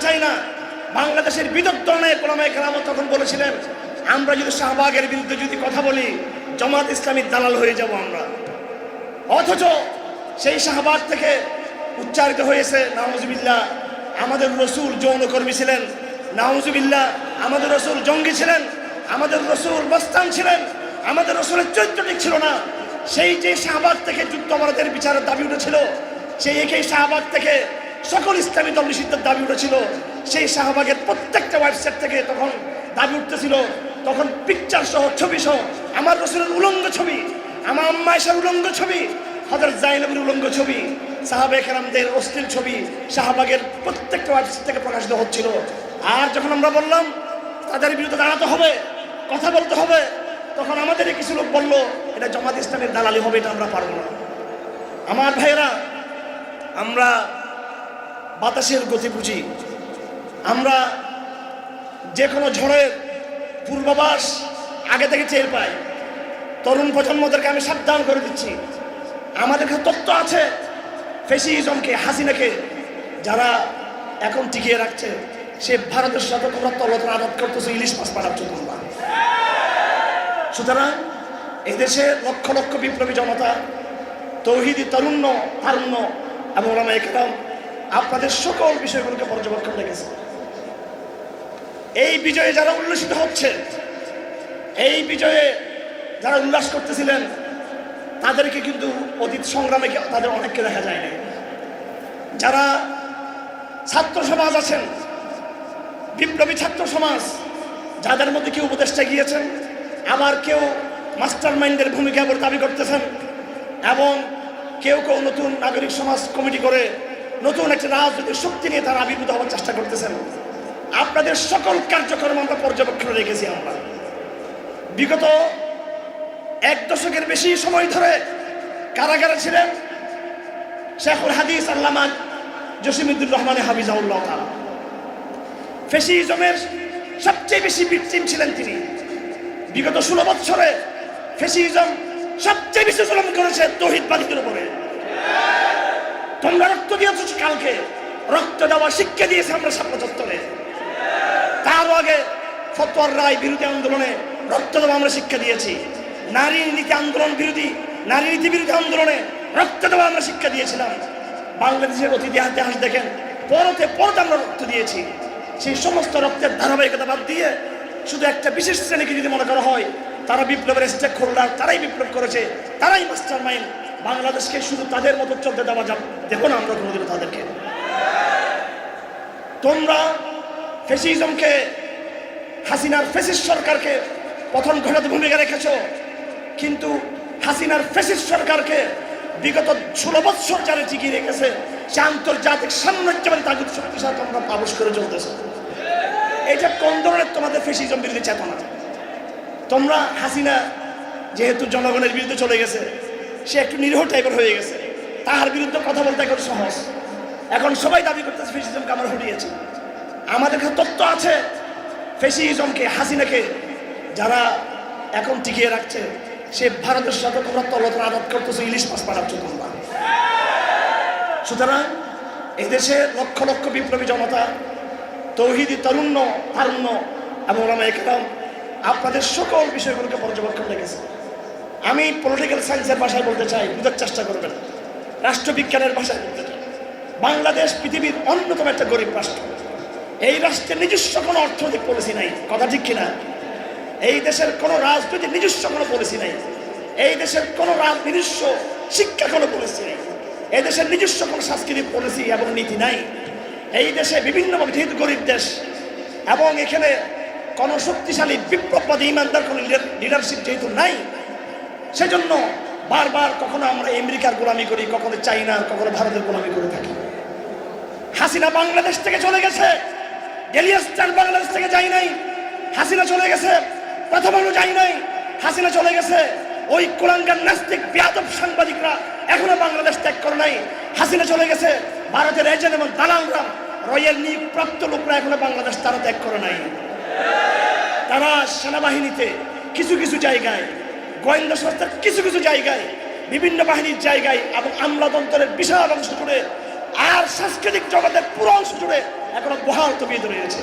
চাই না। বাংলাদেশের বিদগ্ধ অনেক ওলামায়ে কেরাম তখন বলেছিলেন, আমরা যদি শাহবাগের বিরুদ্ধে যদি কথা বলি, জমাত ইসলামীর দালাল হয়ে যাব আমরা। অথচ সেই শাহবাগ থেকে উচ্চারিত হয়েছে, নাউজুবিল্লাহ, আমাদের রসুল যৌনকর্মী ছিলেন। নাউজুবিল্লাহ, আমাদের রসুল জঙ্গি ছিলেন। আমাদের রসুল বস্তান ছিলেন। আমাদের রসুলের চরিত্র ঠিক ছিল না। সেই যে শাহবাগ থেকে যুদ্ধপরাধের বিচারের দাবি উঠেছিল, সেই একই শাহবাগ থেকে সকল ইসলামী দল নিষিদ্ধের দাবি উঠেছিল। সেই শাহবাগের প্রত্যেকটা ওয়েবসাইট থেকে তখন দাবি উঠতেছিল, তখন পিকচার সহ, ছবি সহ, আমার রসুলের উলঙ্গ ছবি, আমার আম্মা এসার উলঙ্গ ছবি হজরত জাইনবের উলঙ্গ ছবি, সাহাবে কেরামদের অস্থির ছবি শাহবাগের প্রত্যেকটা ওয়েবসাইট থেকে প্রকাশিত হচ্ছিল। আর যখন আমরা বললাম, তাদের বিরুদ্ধে দাঁড়াতে হবে, কথা বলতে হবে, তখন আমাদের কিছু লোক বলল, এটা জামাত ইসলামের দালালি হবে, এটা আমরা পারব না। আমার ভাইয়েরা, আমরা বাতাসের গতি বুঝি। আমরা যে কোনো ঝড়ের পূর্বাভাস আগে থেকে চেয়ে পাই। তরুণ প্রজন্মদেরকে আমি সাবধান করে দিচ্ছি। আমাদের কাছে তথ্য আছে ফেসিজমকে, হাসিনাকে, যারা এখন টিকিয়ে রাখছে। সে ভারতের সাথে তোমরা তলত আঘাত করতেছে ইলিশ মাছ পাঠাচ্ছ তোমরা সুতরাং এদেশে লক্ষ লক্ষ বিপ্লবী জনতা, তৌহিদি তরুণ্য, তারুণ্য এবং ওলামা একরাম আপনাদের সকল বিষয়গুলোকে পর্যবেক্ষণ রেখেছে এই বিজয়ে যারা উল্লসিত হচ্ছে এই বিজয়ে যারা উল্লাস করতেছিলেন, তাদেরকে কিন্তু অতীত সংগ্রামে তাদের অনেককে দেখা যায় না যারা ছাত্র সমাজ আছেন, বিপ্লবী ছাত্র সমাজ, যাদের মধ্যে কেউ উপদেষ্টা গিয়েছেন আবার কেউ মাস্টার মাইন্ডের ভূমিকা দাবি করতেছেন, এবং কেউ কেউ নতুন নাগরিক সমাজ কমিটি করে নতুন একটা রাজনৈতিক শক্তি নিয়ে তারা আবির্ভূত হওয়ার চেষ্টা করতেছেন। আপনাদের সকল কার্যক্রম আমরা পর্যবেক্ষণে রেখেছি আমরা। বিগত এক দশকের বেশি সময় ধরে কারাগারে ছিলেন শেখুল হাদিস আল্লামা জসিমুদ্দুর রহমান হাফিজাউল্লাহ তাআলা। ফেসিজমের সবচেয়ে বেশি ভিকটিম ছিলেন তিনি। বিগত ষোলো বছরে ফেসিজম সবচেয়ে বেশি জুলুম করেছে তহিদবাদীদের উপরে। দিয়েছ কালকে। রক্ত দেওয়া শিক্ষা দিয়েছে আমরা সামনে চত্বরে তারও আগে ফতোয়ার রায় বিরোধী আন্দোলনে রক্ত দেওয়া আমরা শিক্ষা দিয়েছি। নারী নীতি আন্দোলন বিরোধী নারী নীতি বিরোধী আন্দোলনে রক্ত দেওয়া আমরা শিক্ষা দিয়েছিলাম। বাংলাদেশের অতীত ইতিহাস দেখেন, পরতে পরতে আমরা রক্ত দিয়েছি। সেই সমস্ত রক্তের ধারাবাহিকতা বাদ দিয়ে শুধু একটা বিশেষ শ্রেণীকে যদি মনে করা হয়, তারা বিপ্লবের স্টেক হোল্ডার তারাই বিপ্লব করেছে, তারাই মাস্টার মাইন্ড বাংলাদেশকে শুধু তাদের মতো চলতে দেওয়া যাবে দেখো না আমরা কোনোদিনও তাদেরকে। তোমরা ফেসিজমকে, হাসিনার ফেসিস সরকারকে প্রথম ঘটাতে ভূমিকা রেখেছ, কিন্তু হাসিনার ফেসিস সরকারকে বিগত ষোলো বৎসর যারা টিকিয়ে রেখেছে, সে আন্তর্জাতিক সাম্রাজ্যবাদী তাগুদ শক্তির সাথে তোমরা পাবস করে চলতেছে। এটা কোন ধরনের তোমাদের ফেসিজম বিরুদ্ধে চেতনা? তোমরা হাসিনা যেহেতু জনগণের বিরুদ্ধে চলে গেছে সে একটু নিরীহ টাইপের হয়ে গেছে। তাহার বিরুদ্ধে কথা বলতে এখন সহজ। এখন সবাই দাবি করতেছে ফেসিজমকে আমরা হরিয়েছি আমাদের কাছে তথ্য আছে ফেসিজমকে হাসিনাকে, যারা এখন টিকিয়ে রাখছে। সে ভারতের সাথে তোমরা তলত আঘাত করতেছো, ইলিশ মাছ পাঠাচ্ছ তোমরা সুতরাং এদেশে লক্ষ লক্ষ বিপ্লবী জনতা, তৌহিদি তরুণ্য, তারুণ্য এবং ওলামা একরাম আপনাদের সকল বিষয়গুলোকে পর্যবেক্ষণ রেখেছে। আমি পলিটিক্যাল সায়েন্সের ভাষায় বলতে চাই, বুঝার চেষ্টা করবেন। রাষ্ট্রবিজ্ঞানের ভাষায় বলতে চাই। বাংলাদেশ পৃথিবীর অন্যতম একটা গরিব রাষ্ট্র। এই রাষ্ট্রের নিজস্ব কোনো অর্থনৈতিক পলিসি নাই। কথা ঠিক কিনা? এই দেশের কোনো রাজনৈতিক নিজস্ব কোনো পলিসি নাই। এই দেশের কোনো নিজস্ব শিক্ষা কোনো পলিসি নেই। এই দেশের নিজস্ব কোনো সাংস্কৃতিক পলিসি এবং নীতি নাই। এই দেশে বিভিন্নভাবে যেহেতু গরিব দেশ, এবং এখানে কোনো শক্তিশালী, বিপ্লববাদী ইমানদার কোনো লিডারশিপ যেহেতু নাই সেজন্য বারবার কখনো আমরা আমেরিকার গোলামি করি, কখনো চাইনার কখনো ভারতের গোলামি করে থাকি। হাসিনা বাংলাদেশ থেকে চলে গেছে। গেলিয়াস্টান বাংলাদেশ থেকে যাই নাই। হাসিনা চলে গেছে। প্রথম আলো যাই নাই। হাসিনা চলে গেছে। ওই কুলাঙ্গার নাস্তিক, ব্যাদব সাংবাদিকরা এখনও বাংলাদেশ ত্যাগ করে নাই। হাসিনা চলে গেছে। ভারতের এজেন্ট এবং দালালরা রয়্যাল নিয়োগ প্রাপ্ত লোকরা এখনও বাংলাদেশ তারা ত্যাগ করে নাই। তারা সেনাবাহিনীতে কিছু কিছু জায়গায় গোয়েন্দা সংস্থার কিছু কিছু জায়গায়, বিভিন্ন বাহিনীর জায়গায় এবং আমলাতন্ত্রের বিশাল অংশ জুড়ে আর সাংস্কৃতিক জগতের পুরো অংশ জুড়ে এখনও বহাল তবিয়ে রয়েছে।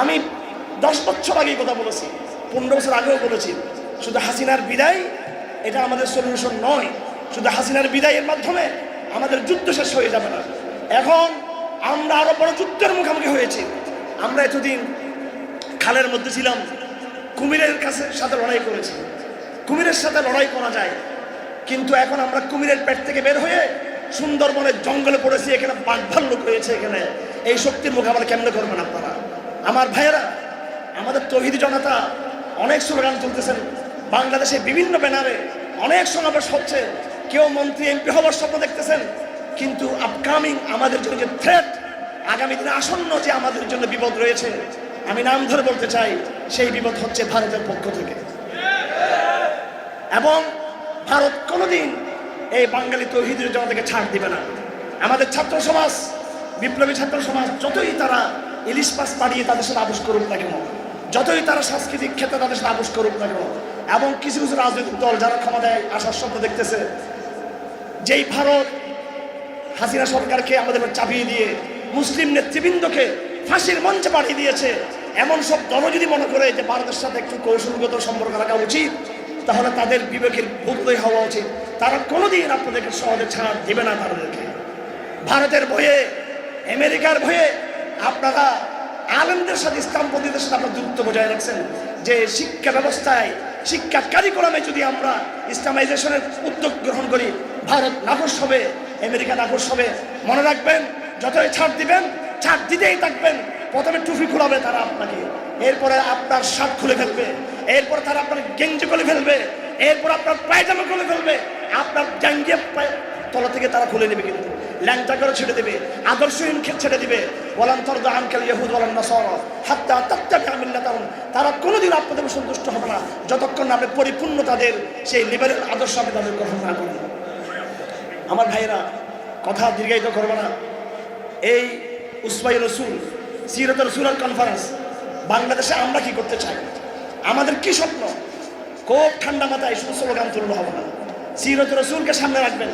আমি দশ বছর আগে কথা বলেছি, পনেরো বছর আগেও বলেছি, শুধু হাসিনার বিদায়, এটা আমাদের সলিউশন নয়। শুধু হাসিনার বিদায়ের মাধ্যমে আমাদের যুদ্ধ শেষ হয়ে যাবে না। এখন আমরা আরও বড় যুদ্ধের মুখোমুখি হয়েছি। আমরা এতদিন খালের মধ্যে ছিলাম, কুমিরের কাছে সাথে লড়াই করেছি। কুমিরের সাথে লড়াই করা যায়। কিন্তু এখন আমরা কুমিরের পেট থেকে বের হয়ে সুন্দরবনের জঙ্গলে পড়েছি, এখানে বাঘ ভাল্লুক হয়েছে এখানে। এই শক্তির মোকাবেলা কেমনে করবেন আপনারা? আমার ভাইয়েরা, আমাদের তহিদি জনতা অনেক স্লোগান তুলতেছেন। বাংলাদেশে বিভিন্ন ব্যানারে অনেক সমাবেশ হচ্ছে। কেউ মন্ত্রী, এমপি হওয়ার স্বপ্ন দেখতেছেন, কিন্তু আপকামিং আমাদের জন্য যে থ্রেট আগামী দিনে আসন্ন যে আমাদের জন্য বিপদ রয়েছে, আমি নাম ধরে বলতে চাই, সেই বিপদ হচ্ছে ভারতের পক্ষ থেকে। এবং ভারত কোনোদিন এই বাঙালি তৌহিদের জনতাকে ছাড় দিবে না। আমাদের ছাত্র সমাজ, বিপ্লবী ছাত্র সমাজ, যতই তারা ইলিশ মাছ পাড়িয়ে তাদের সাথে আপোষ করুক না কেন, যতই তারা সাংস্কৃতিক ক্ষেত্রে তাদের সাথে আপোষ করুক না কেন, এবং কিছু কিছু রাজনৈতিক দল যারা ক্ষমতায় আসার স্বপ্ন দেখতেছে, যেই ভারত হাসিনা সরকারকে আমাদের চাপিয়ে দিয়ে মুসলিম নেতৃবৃন্দকে ফাঁসির মঞ্চে পাঠিয়ে দিয়েছে, এমন সব দল যদি মনে করে যে ভারতের সাথে একটু কৌশলগত সম্পর্ক রাখা উচিত তাহলে তাদের বিবেকের বোধোদয় হওয়া উচিত। তারা কোনোদিন আপনাদেরকে সহজে ছাড় দেবে না তাদেরকে। ভারতের ভয়ে, আমেরিকার ভয়ে আপনারা আলেমদের সাথে, ইসলামপন্থীদের সাথে আপনার দূরত্ব বজায় রাখছেন যে শিক্ষা ব্যবস্থায়, শিক্ষা কারিকুলামে যদি আমরা ইসলামাইজেশনের উদ্যোগ গ্রহণ করি, ভারত নাকশ হবে, আমেরিকা নাকশ হবে। মনে রাখবেন, যতই ছাড় দিবেন, ছাড় দিতেই থাকবেন, প্রথমে টুপি খুলাবে তারা আপনাকে। এরপরে আপনার শার্ট খুলে ফেলবে। এরপর তারা আপনার গেঞ্জি খুলে ফেলবে, এরপর আপনার পায়জামা খুলে ফেলবে, আপনার জাঙ্গিয়া তলা থেকে তারা খুলে নেবে কিন্তু। ল্যাংটা করে ছেড়ে দেবে আদর্শহীন ছেড়ে দিবে। বলান তর্দ আনকাল ইহুদ বলান নসর, হাত্তা তাত্তাবি আমিল্লাতাহুম তারা কোনোদিন আপনাদের সন্তুষ্ট হবে না, যতক্ষণ না আপনি পরিপূর্ণ তাদের সেই লিবারেল আদর্শ আপনি তাদের গ্রহণ না করেন। আমার ভাইয়েরা, কথা দীর্ঘায়িত করব না। এই উসমাই রসুল সিরত রসুলার কনফারেন্স বাংলাদেশে আমরা কি করতে চাই? আমাদের কি স্বপ্ন? খুব ঠান্ডা মাথায় শুধু স্লোগান তুললে হবে না। সিরত রসুলকে সামনে রাখবেন।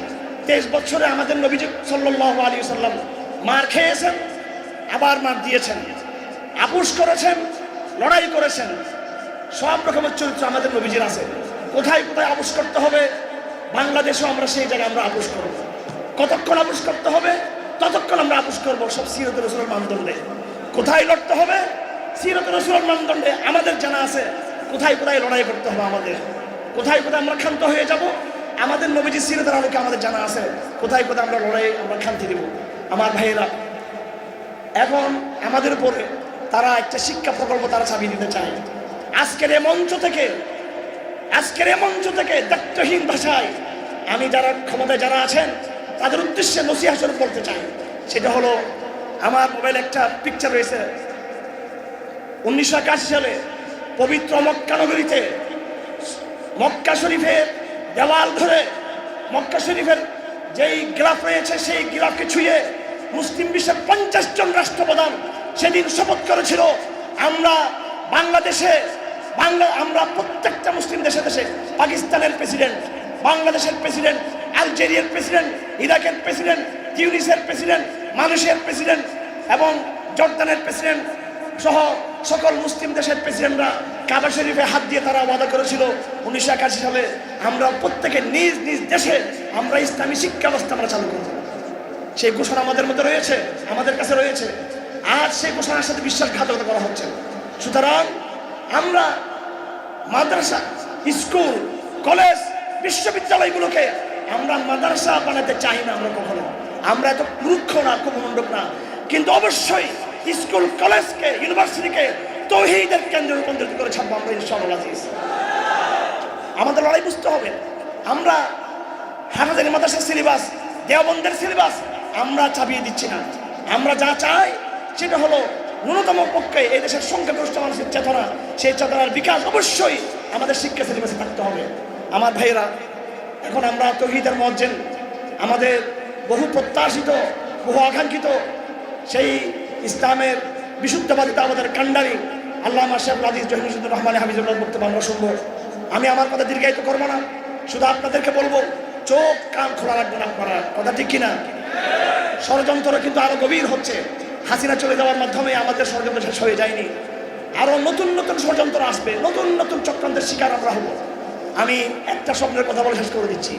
তেইশ বছরে আমাদের নবীজি সাল্লাহ আলী সাল্লাম মার খেয়েছেন, আবার মার দিয়েছেন। আপুস করেছেন, লড়াই করেছেন। সব রকমের চরিত্র আমাদের নবীজির আছে। কোথায় কোথায় আপুস করতে হবে, বাংলাদেশেও আমরা সেই জায়গায় আমরা আপুস করব। কতক্ষণ আপুস করতে হবে, ততক্ষণ আমরা আপুস করব, সব সিরত রসুলের মানদণ্ডে। কোথায় লড়তে হবে সিরত রসুলের মানদণ্ডে আমাদের জানা আছে, কোথায় কোথায় লড়াই করতে হবে আমাদের? কোথায় কোথায় আমরা ক্ষান্ত হয়ে যাব? আমাদের নবীজি সিরতের আলোকে আমাদের জানা আছে, কোথায় কোথায় আমরা লড়াই, আমরা ক্ষান্তি দেব। আমার ভাইয়েরা, এখন আমাদের উপরে তারা একটা শিক্ষা প্রকল্প তারা চাপিয়ে দিতে চায়। আজকের এ মঞ্চ থেকে, আজকের এ মঞ্চ থেকে দায়িত্বহীন ভাষায় আমি যারা ক্ষমতায় যারা আছেন, তাদের উদ্দেশ্যে নসিহা স্বরূপ বলতে চাই। সেটা হলো, আমার মোবাইলে একটা পিকচার রয়েছে। উনিশশো একাশি সালে পবিত্র মক্কা নগরীতে মক্কা শরীফের দেওয়াল ধরে মক্কা শরীফের যেই গ্রাফ রয়েছে, সেই গ্রাফকে ছুঁয়ে মুসলিম বিশ্বের পঞ্চাশ জন রাষ্ট্রপ্রধান সেদিন শপথ করেছিল, আমরা বাংলাদেশে, বাংলা, আমরা প্রত্যেকটা মুসলিম দেশে দেশে পাকিস্তানের প্রেসিডেন্ট, বাংলাদেশের প্রেসিডেন্ট, আলজেরিয়ার প্রেসিডেন্ট, ইরাকের প্রেসিডেন্ট টিউনিসের প্রেসিডেন্ট, মালয়েশিয়ার প্রেসিডেন্ট এবং জর্দানের প্রেসিডেন্ট সহ সকল মুসলিম দেশের প্রেসিডেন্টরা কাবা শরীফে হাত দিয়ে তারা ওয়াদা করেছিল। উনিশশো একাশি সালে আমরা প্রত্যেকে নিজ নিজ দেশে আমরা ইসলামী শিক্ষা ব্যবস্থা আমরা চালু করব। সেই ঘোষণা আমাদের মধ্যে রয়েছে, আমাদের কাছে রয়েছে। আজ সেই ঘোষণার সাথে বিশ্বাসঘাতকতা করা হচ্ছে সুতরাং আমরা মাদ্রাসা, স্কুল, কলেজ, বিশ্ববিদ্যালয়গুলোকে আমরা মাদ্রাসা বানাতে চাই না আমরা কখনো। আমরা এত মূর্খ না খুব না। কিন্তু অবশ্যই স্কুল, কলেজকে, ইউনিভার্সিটিকে তৌহিদের কেন্দ্রে রূপান্তরিত করে ছাড়বো আমরা ইনশাআল্লাহ আজিজ। আমাদের লড়াই বুঝতে হবে। আমরা হাফাজানি মাদ্রাসার সিলেবাস, দেওবন্দের সিলেবাস, আমরা চাপিয়ে দিচ্ছি না। আমরা যা চাই, সেটা হলো ন্যূনতম পক্ষে এই দেশের সংখ্যাগরিষ্ঠ মানুষের চেতনা, সেই চেতনার বিকাশ অবশ্যই আমাদের শিক্ষা সিলেবাসে থাকতে হবে। আমার ভাইয়েরা, এখন আমরা তহিদের মজ্জেন, আমাদের বহু প্রত্যাশিত, বহু আকাঙ্ক্ষিত সেই ইসলামের বিশুদ্ধবাদিতা আমাদের কান্ডারি আল্লাহ আজিজ জহিমুদ্দুর রহমান হামিজুল্লাহ বক্তব্য আমরা শুনব। আমি আমার কথা দীর্ঘায়িত করব না। শুধু আপনাদেরকে বলব, চোখ কান খোলা রাখবেন আপনারা। কথা ঠিক কিনা? ষড়যন্ত্র কিন্তু আরও গভীর হচ্ছে। হাসিনা চলে যাওয়ার মাধ্যমে আমাদের ষড়যন্ত্র শেষ হয়ে যায়নি। আরও নতুন নতুন ষড়যন্ত্র আসবে, নতুন নতুন চক্রান্তের শিকার আমরা হব। আমি একটা স্বপ্নের কথা বলে শেষ করে দিচ্ছি।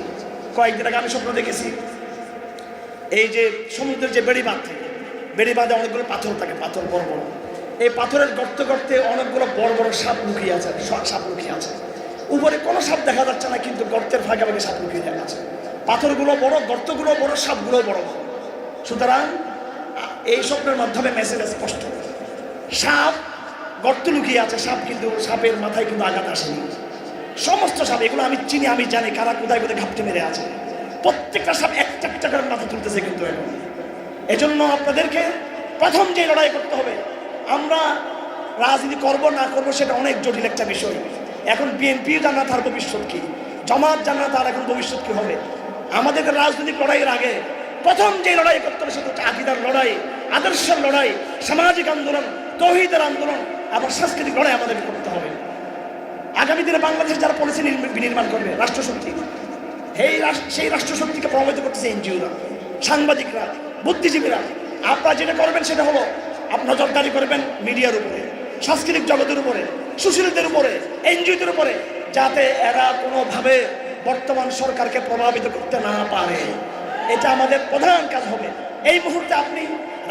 কয়েকদিন আগে আমি স্বপ্ন দেখেছি। এই যে সমুদ্রের যে বেড়িবাঁধ থাকে বেড়িবাঁধে অনেকগুলো পাথর থাকে, পাথর বড় বড়। এই পাথরের গর্ত গর্তে অনেকগুলো বড় বড় সাপ লুকিয়ে আছে সাপ লুকিয়ে আছে। উপরে কোনো সাপ দেখা যাচ্ছে না, কিন্তু গর্তের ফাঁকে ফাঁকে সাপ লুকিয়ে দেখা যাচ্ছে। পাথরগুলো বড়, গর্তগুলো বড়, সাপগুলো বড়। বড় সুতরাং, এই স্বপ্নের মাধ্যমে মেসেজ স্পষ্ট। সাপ, গর্ত লুকিয়ে আছে, সাপ কিন্তু, সাপের মাথায় কিন্তু আঘাত আসেনি। সমস্ত সাপ, এগুলো আমি চিনি, আমি জানি, কারা কোথায় কোথায় ঘাপটে মেরে আছে। প্রত্যেকটা সাপ একটা একটা করে মাথা তুলতেছে কিন্তু এখন। এজন্য আপনাদেরকে প্রথম যে লড়াই করতে হবে, আমরা রাজনীতি করব না করব সেটা অনেক জটিল একটা বিষয়। এখন বিএনপি জানা তার ভবিষ্যৎ কি, জমাত জানা তার এখন ভবিষ্যৎ কি হবে। আমাদের রাজনৈতিক লড়াইয়ের আগে প্রথম যে লড়াই করতে হবে সেটা হচ্ছে আকিদার লড়াই, আদর্শের লড়াই, সামাজিক আন্দোলন, তৌহিদের আন্দোলন আবার সাংস্কৃতিক লড়াই আমাদেরকে করতে হবে। আগামী দিনে বাংলাদেশ যারা পলিসি বিনির্মাণ করবে, রাষ্ট্রশক্তি রাষ্ট্র- সেই রাষ্ট্রশক্তিকে প্রভাবিত করতেছে এনজিওরা, সাংবাদিকরা। বুদ্ধিজীবীরা, আপনারা যেটা করবেন সেটা হলো আপনার নজরদারি করবেন মিডিয়ার উপরে, সাংস্কৃতিক জগতের উপরে, সুশীলদের উপরে, এনজিওদের উপরে, যাতে এরা কোনোভাবে বর্তমান সরকারকে প্রভাবিত করতে না পারে। এটা আমাদের প্রধান কাজ হবে। এই মুহূর্তে আপনি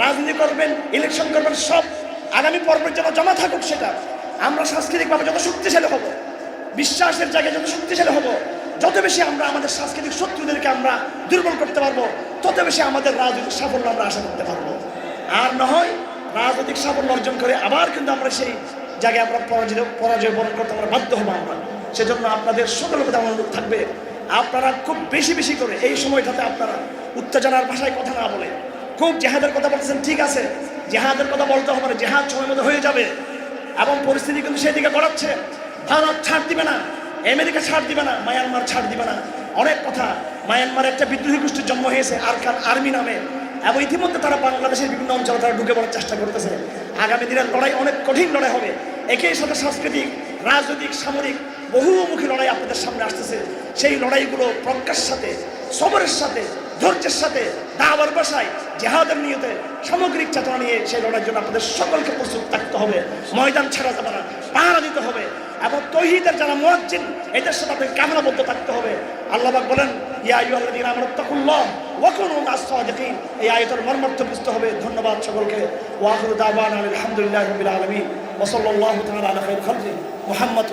রাজনীতি করবেন, ইলেকশন করবেন, সব আগামী পর্বের জন্য জমা থাকুক সেটা। আমরা সাংস্কৃতিকভাবে যত শক্তিশালী হব, বিশ্বাসের জায়গায় যত শক্তিশালী হব, যত বেশি আমরা আমাদের সাংস্কৃতিক শত্রুদেরকে আমরা দুর্বল করতে পারব তত বেশি আমাদের রাজনৈতিক সাফল্য আমরা আশা করতে পারব। আর না হয় রাজনৈতিক সাফল্য অর্জন করে আবার কিন্তু আমরা সেই জায়গায় আমরা পরাজিত, পরাজয় বরণ করতে আমরা বাধ্য হব আমরা। সেজন্য আপনাদের সকলের প্রতি আমার অনুরোধ থাকবে, আপনারা খুব বেশি বেশি করে এই সময়টাতে আপনারা উত্তেজনার ভাষায় কথা না বলে, খুব জেহাদের কথা বলতেছেন, ঠিক আছে, জেহাদের কথা বলতে হবে না, জেহাদ সময় মতো হয়ে যাবে। এবং পরিস্থিতি কিন্তু সেদিকে গড়াচ্ছে। ভারত ছাড় দিবে না, আমেরিকা ছাড় দিবে না, মায়ানমার ছাড় দিবে না। অনেক কথা। মায়ানমারে একটা বিদ্রোহী গোষ্ঠীর জন্ম হয়েছে আর আরকান আর্মি নামে। এবং ইতিমধ্যে তারা বাংলাদেশের বিভিন্ন অঞ্চলে তারা ঢুকে পড়ার চেষ্টা করতেছে। আগামী দিনের লড়াই অনেক কঠিন লড়াই হবে। একই সাথে সাংস্কৃতিক, রাজনৈতিক, সামরিক বহুমুখী লড়াই আপনাদের সামনে আসতেছে। সেই লড়াইগুলো প্রজ্ঞার সাথে সবরের সাথে, ধৈর্যের সাথে দাবার বসায় জেহাদের নিয়তে সামগ্রিক চেতনা নিয়ে সেই লড়াইয়ের জন্য আপনাদের সকলকে প্রস্তুত থাকতে হবে। ময়দান ছাড়া যাবে না, পাহারা দিতে হবে এবং তহিদের যারা মুয়াজ্জিন, এদের সাথে আপনাকে কামনাবদ্ধ থাকতে হবে। আল্লাহবাক বলেন, ইয়া আইয়ুহাল্লাযীনা আমানু তাকুল্লাহ ওয়া কুনু মা'আস সাদিকিন। এই মর্মার্থ বুঝতে হবে। ধন্যবাদ সকলকে। ওয়া আখিরু দাওয়ানা আলহামদুলিল্লাহি রাব্বিল আলামিন। ওয়া সাল্লাল্লাহু তাআলা মুহাম্মদ